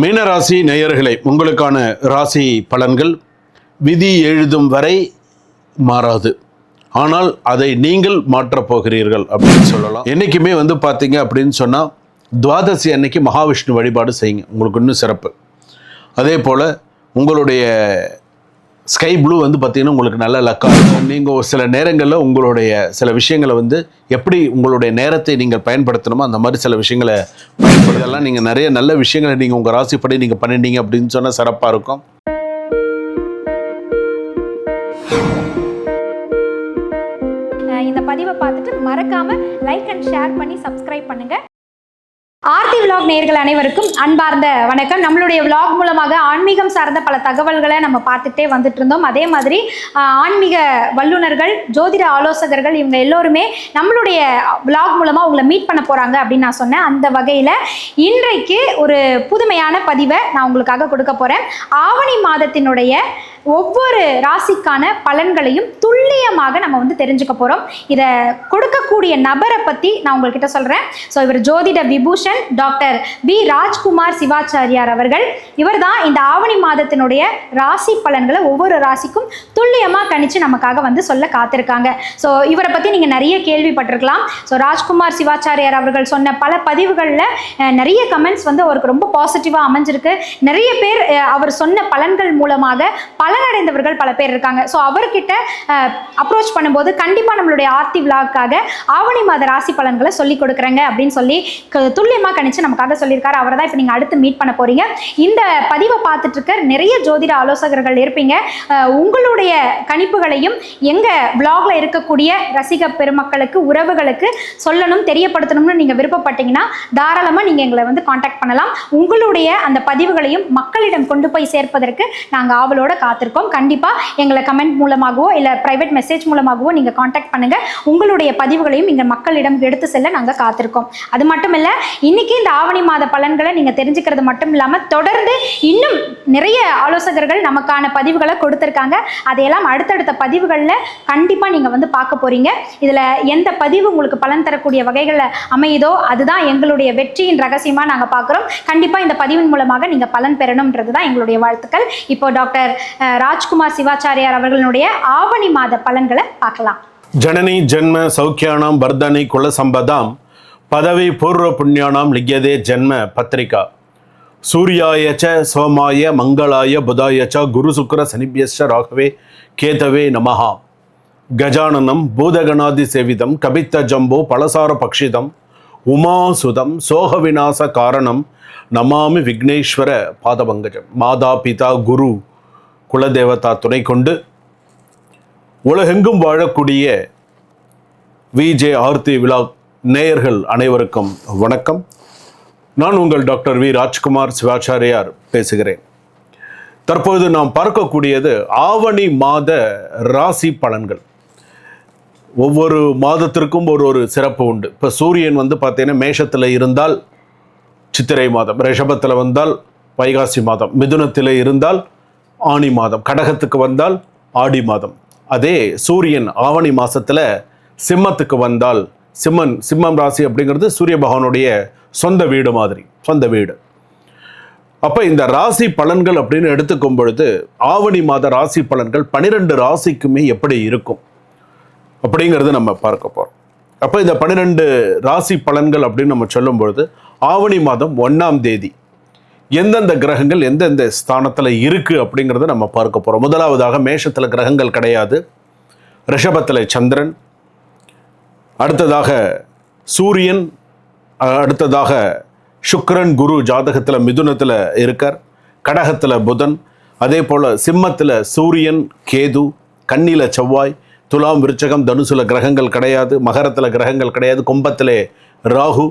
மீனராசி நேயர்களே உங்களுக்கான ராசி பலன்கள் விதி எழுதும் வரை மாறாது. ஆனால் அதை நீங்கள் மாற்றப் போகிறீர்கள் அப்படின்னு சொல்லலாம். என்றைக்குமே வந்து பார்த்தீங்க அப்படின்னு சொன்னால் துவாதசி அன்னைக்கு மகாவிஷ்ணு வழிபாடு செய்யுங்க. உங்களுக்கு இன்னும் சிறப்பு. அதே போல் உங்களுடைய ஸ்கை ப்ளூ வந்து பார்த்தீங்கன்னா உங்களுக்கு நல்ல லக்காக இருக்கும். நீங்கள் ஒரு சில நேரங்களில் உங்களுடைய சில விஷயங்களை வந்து எப்படி உங்களுடைய நேரத்தை நீங்கள் பயன்படுத்தணுமோ அந்த மாதிரி சில விஷயங்களை பயன்படுத்தலாம் நீங்கள் நிறைய நல்ல விஷயங்களை நீங்கள் உங்கள் ராசிப்படி நீங்கள் பண்ணிட்டீங்க அப்படின்னு சொன்னால் சிறப்பாக இருக்கும். இந்த பதிவை பார்த்துட்டு மறக்காமல் லைக் அண்ட் ஷேர் பண்ணி சப்ஸ்கிரைப் பண்ணுங்கள் ஆர்த்தி விலாக் நேர்கள் அனைவருக்கும் அன்பார்ந்த வணக்கம். நம்மளுடைய விலாக் மூலமாக ஆன்மீகம் சார்ந்த பல தகவல்களை நம்ம பார்த்துட்டே வந்துட்டு இருந்தோம் அதே மாதிரி ஆன்மீக வல்லுநர்கள் ஜோதிட ஆலோசகர்கள் இவங்க எல்லோருமே நம்மளுடைய விலாக் மூலமாக உங்களை மீட் பண்ண போகிறாங்க அப்படின்னு நான் சொன்னேன். அந்த வகையில் இன்றைக்கு ஒரு புதுமையான பதிவை நான் உங்களுக்காக கொடுக்க போகிறேன் ஆவணி மாதத்தினுடைய ஒவ்வொரு ராசிக்கான பலன்களையும் துல்லியமாக நம்ம வந்து தெரிஞ்சுக்க போகிறோம் இதை கொடுக்கக்கூடிய நபரை பற்றி நான் உங்கள்கிட்ட சொல்கிறேன் ஸோ இவர் ஜோதிட விபூஷன் டாக்டர் பி ராஜ்குமார் சிவாச்சாரியார் அவர்கள். இவர் தான் இந்த ஆவணி மாதத்தினுடைய ராசி பலன்களை ஒவ்வொரு ராசிக்கும் துல்லியமாக கணிச்சு நமக்காக வந்து சொல்ல காத்திருக்காங்க. ஸோ இவரை பற்றி நீங்கள் நிறைய கேள்விப்பட்டிருக்கலாம். ஸோ ராஜ்குமார் சிவாச்சாரியார் அவர்கள் சொன்ன பல பதிவுகளில் நிறைய கமெண்ட்ஸ் வந்து அவருக்கு ரொம்ப பாசிட்டிவாக அமைஞ்சிருக்கு. நிறைய பேர் அவர் சொன்ன பலன்கள் மூலமாக பலனடைந்தவர்கள் பல பேர் இருக்காங்க. ஸோ அவர்கிட்ட அப்ரோச் பண்ணும்போது கண்டிப்பாக நம்மளுடைய ஆர்த்தி விழாக்காக ஆவணி மாத ராசி பலன்களை சொல்லி கொடுக்குறேங்க அப்படின்னு சொல்லி துல்லிய துல்லியமா கணிச்சு நமக்காக சொல்லியிருக்காரு. அவரை தான் இப்போ நீங்கள் அடுத்து மீட் பண்ண போறீங்க. இந்த பதிவை பார்த்துட்டு இருக்க நிறைய ஜோதிட ஆலோசகர்கள் இருப்பீங்க. உங்களுடைய கணிப்புகளையும் எங்கள் பிளாக்ல இருக்கக்கூடிய ரசிக பெருமக்களுக்கு உறவுகளுக்கு சொல்லணும் தெரியப்படுத்தணும்னு நீங்கள் விருப்பப்பட்டீங்கன்னா தாராளமாக நீங்கள் எங்களை வந்து காண்டாக்ட் பண்ணலாம். உங்களுடைய அந்த பதிவுகளையும் மக்களிடம் கொண்டு போய் சேர்ப்பதற்கு நாங்கள் ஆவலோட காத்திருக்கோம். கண்டிப்பாக எங்களை கமெண்ட் மூலமாகவோ இல்லை ப்ரைவேட் மெசேஜ் மூலமாகவோ நீங்கள் காண்டாக்ட் பண்ணுங்க. உங்களுடைய பதிவுகளையும் இங்கே மக்களிடம் எடுத்து செல்ல நாங்கள் காத்திருக்கோம். அது மட்டும் இல்லை இன்னைக்கு இந்த ஆவணி மாத பலன்களை நீங்க தெரிஞ்சுக்கிறது மட்டும் இல்லாம தொடர்ந்து இன்னும் நிறைய ஆலோசகர்கள் நமக்கான பதிவுகளை கொடுத்துருக்காங்க. அதையெல்லாம் அடுத்தடுத்த பதிவுகளில் கண்டிப்பாக நீங்கள் வந்து பார்க்க போகிறீங்க இதில் எந்த பதிவு உங்களுக்கு பலன் தரக்கூடிய வகைகளில் அமையுதோ அதுதான் எங்களுடைய வெற்றியின் ரகசியமாக நாங்கள் பார்க்குறோம். கண்டிப்பாக இந்த பதிவின் மூலமாக நீங்கள் பலன் பெறணுன்றது தான் எங்களுடைய வாழ்த்துக்கள். இப்போ டாக்டர் ராஜ்குமார் சிவாச்சாரியார் அவர்களுடைய ஆவணி மாத பலன்களை பார்க்கலாம். ஜனனி ஜென்ம சௌக்கியானாம் வர்தனை குலசம்பதாம் பதவி பூர்வ புண்ணியானாம் லிக்யதே ஜென்ம பத்திரிகா. சூர்யாய சோமாய மங்களாய புதாய ச குரு சுக்கர சனிபியஸ்ச ராகவே கேதவே நமஹா. கஜானனம் பூதகணாதி சேவிதம் கபித்த ஜம்போ பலசார பக்ஷிதம் உமாசுதம் சோக விநாச காரணம் நமாமி விக்னேஸ்வர பாதபங்கஜம். மாதா பிதா குரு குலதேவதா துணை கொண்டு உலகெங்கும் வாழக்கூடிய விஜே ஆர்த்தி விழா நேயர்கள் அனைவருக்கும் வணக்கம். நான் உங்கள் டாக்டர் வி. ராஜ்குமார் சிவாச்சாரியார் பேசுகிறேன். தற்போது நாம் பார்க்கக்கூடியது ஆவணி மாத ராசி பலன்கள். ஒவ்வொரு மாதத்திற்கும் ஒரு ஒரு சிறப்பு உண்டு. இப்போ சூரியன் வந்து பார்த்தீங்கன்னா மேஷத்தில் இருந்தால் சித்திரை மாதம் ரிஷபத்தில் வந்தால் வைகாசி மாதம் மிதுனத்தில் இருந்தால் ஆனி மாதம் கடகத்துக்கு வந்தால் ஆடி மாதம். அதே சூரியன் ஆவணி மாதத்தில் சிம்மத்துக்கு வந்தால் சிம்மன் சிம்மம் ராசி அப்படிங்கிறது சூரிய பகவானுடைய சொந்த வீடு மாதிரி சொந்த வீடு. அப்போ இந்த ராசி பலன்கள் அப்படின்னு எடுத்துக்கும் பொழுது ஆவணி மாத ராசி பலன்கள் பனிரெண்டு ராசிக்குமே எப்படி இருக்கும்? அப்படிங்கிறது நம்ம பார்க்க போகிறோம் அப்போ இந்த பன்னிரெண்டு ராசி பலன்கள் அப்படின்னு நம்ம சொல்லும் பொழுது ஆவணி மாதம் ஒன்றாம் தேதி எந்தெந்த கிரகங்கள் எந்தெந்த ஸ்தானத்தில் இருக்குது அப்படிங்கிறத நம்ம பார்க்க போகிறோம் முதலாவதாக மேஷத்தில் கிரகங்கள் கிடையாது. ரிஷபத்தில் சந்திரன் அடுத்ததாக சூரியன் அடுத்ததாக சுக்கரன் குரு ஜாதகத்தில் மிதுனத்தில் இருக்கார் கடகத்தில் புதன் அதே போல் சிம்மத்தில் சூரியன் கேது கண்ணியில் செவ்வாய் துலாம் விருச்சகம் தனுசுல கிரகங்கள் கிடையாது மகரத்தில் கிரகங்கள் கிடையாது கும்பத்திலே ராகு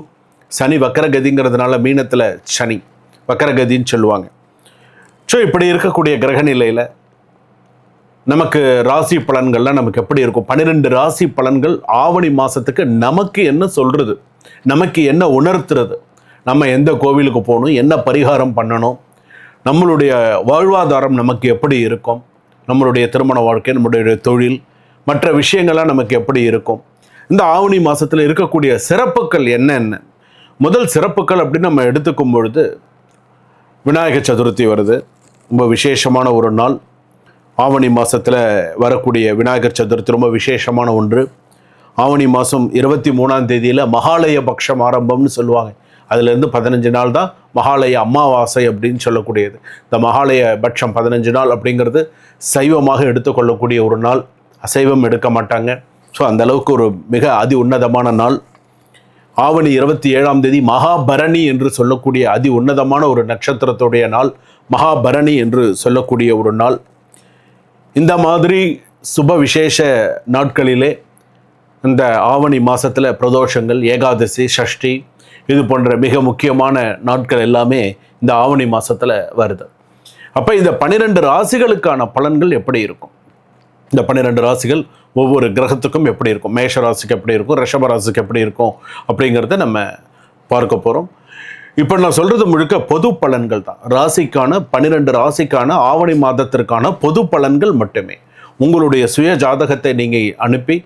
சனி வக்கரகதிங்கிறதுனால மீனத்தில் சனி வக்கரகதின்னு சொல்லுவாங்க. ஸோ இப்படி இருக்கக்கூடிய கிரக நிலையில் நமக்கு ராசி பலன்கள்லாம் நமக்கு எப்படி இருக்கும்? பன்னிரெண்டு ராசி பலன்கள் ஆவணி மாதத்துக்கு நமக்கு என்ன சொல்கிறது நமக்கு என்ன உணர்த்துறது? நம்ம எந்த கோவிலுக்கு போகணும்? என்ன பரிகாரம் பண்ணணும்? நம்மளுடைய வாழ்வாதாரம் நமக்கு எப்படி இருக்கும்? நம்மளுடைய திருமண வாழ்க்கை நம்மளுடைய தொழில் மற்ற விஷயங்கள்லாம் நமக்கு எப்படி இருக்கும்? இந்த ஆவணி மாதத்தில் இருக்கக்கூடிய சிறப்புகள் என்னென்ன? முதல் சிறப்புகள் அப்படின்னு நம்ம எடுத்துக்கும் பொழுது விநாயகர் சதுர்த்தி வருது. ரொம்ப விசேஷமான ஒரு நாள். ஆவணி மாதத்தில் வரக்கூடிய விநாயகர் சதுர்த்தி ரொம்ப விசேஷமான ஒன்று. ஆவணி மாதம் இருபத்தி மூணாம் தேதியில் மகாலய பக்ஷம் ஆரம்பம்னு சொல்லுவாங்க. அதுலேருந்து பதினஞ்சு நாள் தான் மகாலய அமாவாசை அப்படின்னு சொல்லக்கூடியது. இந்த மகாலய பட்சம் பதினஞ்சு நாள் அப்படிங்கிறது சைவமாக எடுத்துக்கொள்ளக்கூடிய ஒரு நாள். அசைவம் எடுக்க மாட்டாங்க. ஸோ அந்தளவுக்கு ஒரு மிக அதி உன்னதமான நாள். ஆவணி இருபத்தி ஏழாம் தேதி மகாபரணி என்று சொல்லக்கூடிய அதி உன்னதமான ஒரு நட்சத்திரத்துடைய நாள். மகாபரணி என்று சொல்லக்கூடிய ஒரு நாள். இந்த மாதிரி சுப விசேஷ நாட்களிலே இந்த ஆவணி மாதத்தில் பிரதோஷங்கள் ஏகாதசி சஷ்டி இது போன்ற மிக முக்கியமான நாட்கள் எல்லாமே இந்த ஆவணி மாதத்தில் வருது. அப்போ இந்த பன்னிரெண்டு ராசிகளுக்கான பலன்கள் எப்படி இருக்கும்? இந்த பன்னிரெண்டு ராசிகள் ஒவ்வொரு கிரகத்துக்கும் எப்படி இருக்கும்? மேஷ ராசிக்கு எப்படி இருக்கும்? ரிஷப ராசிக்கு எப்படி இருக்கும்? அப்படிங்கிறத நம்ம பார்க்க போகிறோம் இப்போ நான் சொல்கிறது முழுக்க பொது பலன்கள் தான். ராசிக்கான பன்னிரெண்டு ராசிக்கான ஆவணி மாதத்திற்கான பொது பலன்கள் மட்டுமே. உங்களுடைய சுய ஜாதகத்தை நீங்கள் அனுப்பி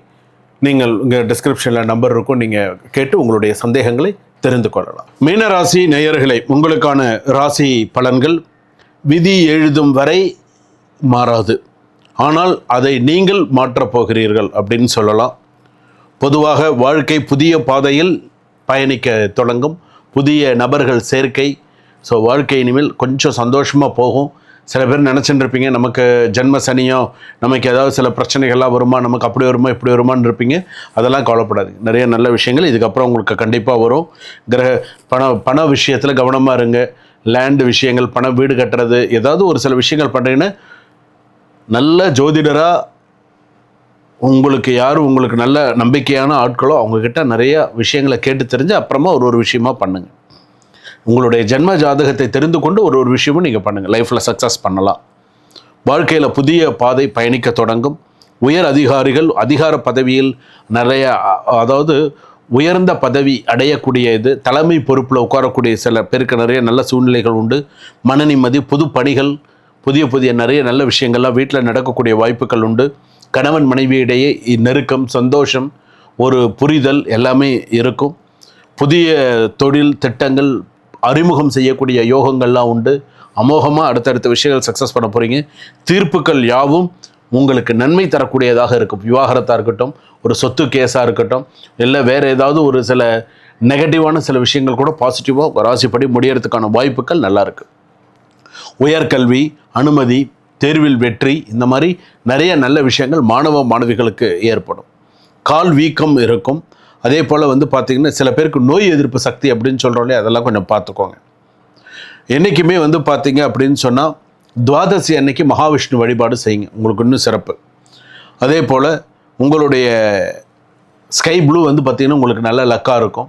நீங்கள் இங்கே டிஸ்கிரிப்ஷனில் நம்பர் இருக்கும் நீங்கள் கேட்டு உங்களுடைய சந்தேகங்களை தெரிந்து கொள்ளலாம். மீன ராசி உங்களுக்கான ராசி பலன்கள் விதி எழுதும் வரை மாறாது. ஆனால் அதை நீங்கள் மாற்றப் போகிறீர்கள் அப்படின்னு சொல்லலாம். பொதுவாக வாழ்க்கை புதிய பாதையில் பயணிக்க தொடங்கும். புதிய நபர்கள் சேர்க்கை. ஸோ வாழ்க்கை இனிமேல் கொஞ்சம் சந்தோஷமாக போகும். சில பேர் நினச்சிட்டு இருப்பீங்க நமக்கு ஜென்ம சனியோ நமக்கு ஏதாவது சில பிரச்சனைகள்லாம் வருமா நமக்கு அப்படி வருமா இப்படி வருமான்னு இருப்பீங்க. அதெல்லாம் கவலைப்படாது. நிறைய நல்ல விஷயங்கள். இதுக்கப்புறம் உங்களுக்கு கண்டிப்பாக வரும். கிரக பண பண விஷயத்தில் கவனமாக இருங்க. லேண்டு விஷயங்கள் பணம் வீடு கட்டுறது ஏதாவது ஒரு சில விஷயங்கள் பண்ணுறீங்கன்னா நல்ல ஜோதிடராக உங்களுக்கு யார் உங்களுக்கு நல்ல நம்பிக்கையான ஆட்களோ அவங்கக்கிட்ட நிறைய விஷயங்களை கேட்டு தெரிஞ்சு அப்புறமா ஒரு ஒரு விஷயமா பண்ணுங்க. உங்களுடைய ஜென்ம ஜாதகத்தை தெரிந்து கொண்டு ஒரு ஒரு விஷயமும் நீங்கள் பண்ணுங்கள் லைஃப்பில் சக்ஸஸ் பண்ணலாம். வாழ்க்கையில் புதிய பாதை பயணிக்க தொடங்கும். உயர் அதிகாரிகள் அதிகார பதவியில் நிறைய அதாவது உயர்ந்த பதவி அடையக்கூடிய இது தலைமை பொறுப்பில் உட்காரக்கூடிய சில பேருக்கு நிறைய நல்ல சூழ்நிலைகள் உண்டு. மன நிம்மதி புது பணிகள் புதிய புதிய நிறைய நல்ல விஷயங்கள்லாம் வீட்டில் நடக்கக்கூடிய வாய்ப்புகள் உண்டு. கணவன் மனைவியிடையே இ- நெருக்கம் சந்தோஷம் ஒரு புரிதல் எல்லாமே இருக்கும். புதிய தொழில் திட்டங்கள் அறிமுகம் செய்யக்கூடிய யோகங்கள்லாம் உண்டு. அமோகமாக அடுத்தடுத்த விஷயங்கள் சக்ஸஸ் பண்ண போகிறீங்க தீர்ப்புகள் யாவும் உங்களுக்கு நன்மை தரக்கூடியதாக இருக்கும். விவாகரத்தாக இருக்கட்டும் ஒரு சொத்து கேஸாக இருக்கட்டும் இல்லை வேறு ஏதாவது ஒரு சில நெகட்டிவான சில விஷயங்கள் கூட பாசிட்டிவாக ராசிப்படி முடியறதுக்கான வாய்ப்புகள் நல்லாயிருக்கு உயர்கல்வி அனுமதி தேர்வில் வெற்றி இந்த மாதிரி நிறைய நல்ல விஷயங்கள் மாணவ மாணவிகளுக்கு ஏற்படும். கால் வீக்கம் இருக்கும். அதே போல் வந்து பார்த்திங்கன்னா சில பேருக்கு நோய் எதிர்ப்பு சக்தி அப்படின்னு சொல்கிறோம்லே அதெல்லாம் கொஞ்சம் பார்த்துக்கோங்க என்றைக்குமே வந்து பார்த்திங்க அப்படின்னு சொன்னால் துவாதசி அன்னைக்கு மகாவிஷ்ணு வழிபாடு செய்யுங்க. உங்களுக்கு இன்னும் சிறப்பு. அதே போல் உங்களுடைய ஸ்கை ப்ளூ வந்து பார்த்திங்கன்னா உங்களுக்கு நல்ல லக்காக இருக்கும்.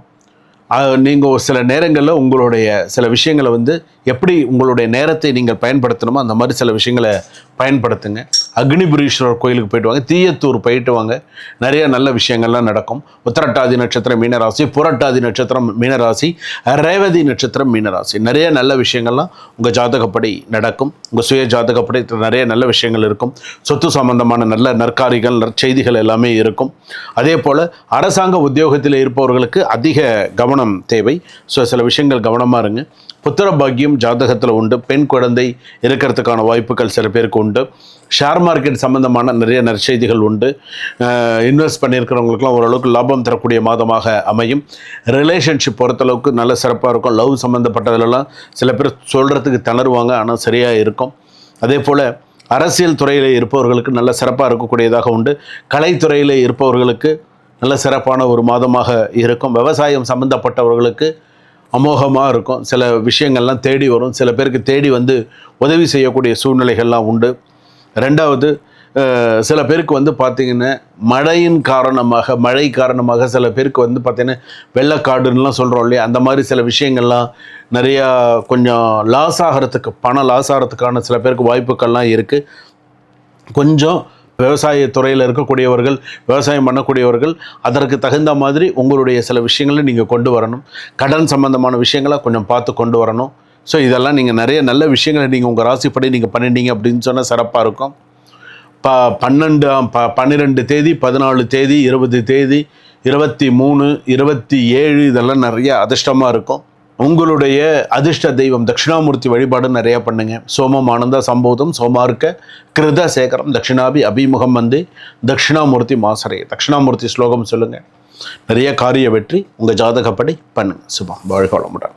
நீங்கள் ஒரு சில நேரங்களில் உங்களுடைய சில விஷயங்களை வந்து எப்படி உங்களுடைய நேரத்தை நீங்கள் பயன்படுத்தணுமோ அந்த மாதிரி சில விஷயங்களை பயன்படுத்துங்க. அக்னிபுரீஸ்வரர் கோயிலுக்கு போயிட்டு வாங்க. தீயத்தூர் போயிட்டு வாங்க. நிறைய நல்ல விஷயங்கள்லாம் நடக்கும். உத்திரட்டாதி நட்சத்திரம் மீனராசி. புரட்டாதி நட்சத்திரம் மீனராசி. ரேவதி நட்சத்திரம் மீனராசி. நிறைய நல்ல விஷயங்கள்லாம் உங்கள் ஜாதகப்படி நடக்கும். உங்கள் சுய ஜாதகப்படி நிறைய நல்ல விஷயங்கள் இருக்கும். சொத்து சம்பந்தமான நல்ல நற்காரிகள் நற்செய்திகள் எல்லாமே இருக்கும். அதே போல் அரசாங்க உத்தியோகத்தில் இருப்பவர்களுக்கு அதிக கவனம் தேவை. ஸோ சில விஷயங்கள் கவனமாக இருங்க. புத்திர பாக்கியம் ஜாதகத்தில் உண்டு. பெண் குழந்தை இருக்கிறதுக்கான வாய்ப்புகள் சில பேருக்கு உண்டு. ஷேர் மார்க்கெட் சம்மந்தமான நிறைய நற்செய்திகள் உண்டு. இன்வெஸ்ட் பண்ணியிருக்கிறவங்களுக்குலாம் ஓரளவுக்கு லாபம் தரக்கூடிய மாதமாக அமையும். ரிலேஷன்ஷிப் பொறுத்தளவுக்கு நல்ல சிறப்பாக இருக்கும். லவ் சம்மந்தப்பட்டதுலலாம் சில பேர் சொல்கிறதுக்கு தளருவாங்க. ஆனால் சரியாக இருக்கும். அதே போல் அரசியல் துறையில் இருப்பவர்களுக்கு நல்ல சிறப்பாக இருக்கக்கூடியதாக உண்டு. கலைத்துறையில் இருப்பவர்களுக்கு நல்ல சிறப்பான ஒரு மாதமாக இருக்கும். விவசாயம் சம்மந்தப்பட்டவர்களுக்கு அமோகமாக இருக்கும். சில விஷயங்கள்லாம் தேடி வரும். சில பேருக்கு தேடி வந்து உதவி செய்யக்கூடிய சூழ்நிலைகள்லாம் உண்டு. ரெண்டாவது சில பேருக்கு வந்து பார்த்திங்கன்னா மழையின் காரணமாக மழை காரணமாக சில பேருக்கு வந்து பார்த்திங்கன்னா வெள்ளக்காடுன்னெலாம் சொல்கிறோம் இல்லையா? அந்த மாதிரி சில விஷயங்கள்லாம் நிறையா கொஞ்சம் லாஸ் ஆகிறதுக்கு பணம் லாஸ் ஆகிறதுக்கான சில பேருக்கு வாய்ப்புகள்லாம் இருக்குது கொஞ்சம் விவசாய துறையில் இருக்கக்கூடியவர்கள் விவசாயம் பண்ணக்கூடியவர்கள் அதற்கு தகுந்த மாதிரி உங்களுடைய சில விஷயங்களை நீங்கள் கொண்டு வரணும். கடன் சம்பந்தமான விஷயங்களை கொஞ்சம் பார்த்து கொண்டு வரணும். ஸோ இதெல்லாம் நீங்கள் நிறைய நல்ல விஷயங்களை நீங்கள் உங்கள் ராசிப்படி நீங்கள் பண்ணிட்டீங்க அப்படின்னு சொன்னால் சிறப்பாக இருக்கும். ப பன்னெண்டு ப பன்னிரெண்டு தேதி பதினாலு தேதி இருபது தேதி இருபத்தி மூணு இருபத்தி ஏழு இதெல்லாம் நிறைய அதிர்ஷ்டமாக இருக்கும். உங்களுடைய அதிர்ஷ்ட தெய்வம் தட்சிணாமூர்த்தி வழிபாடு நிறையா பண்ணுங்க. சோமம் ஆனந்த சம்போதம் சோமார்க்க கிருத சேகரம் தட்சிணாபி அபிமுகம் வந்து தட்சிணாமூர்த்தி மாசரே தட்சிணாமூர்த்தி ஸ்லோகம் சொல்லுங்கள் நிறைய காரிய வெற்றி உங்கள் ஜாதகப்படி பண்ணுங்க. சுபம். வாழ்க வளமுடன்.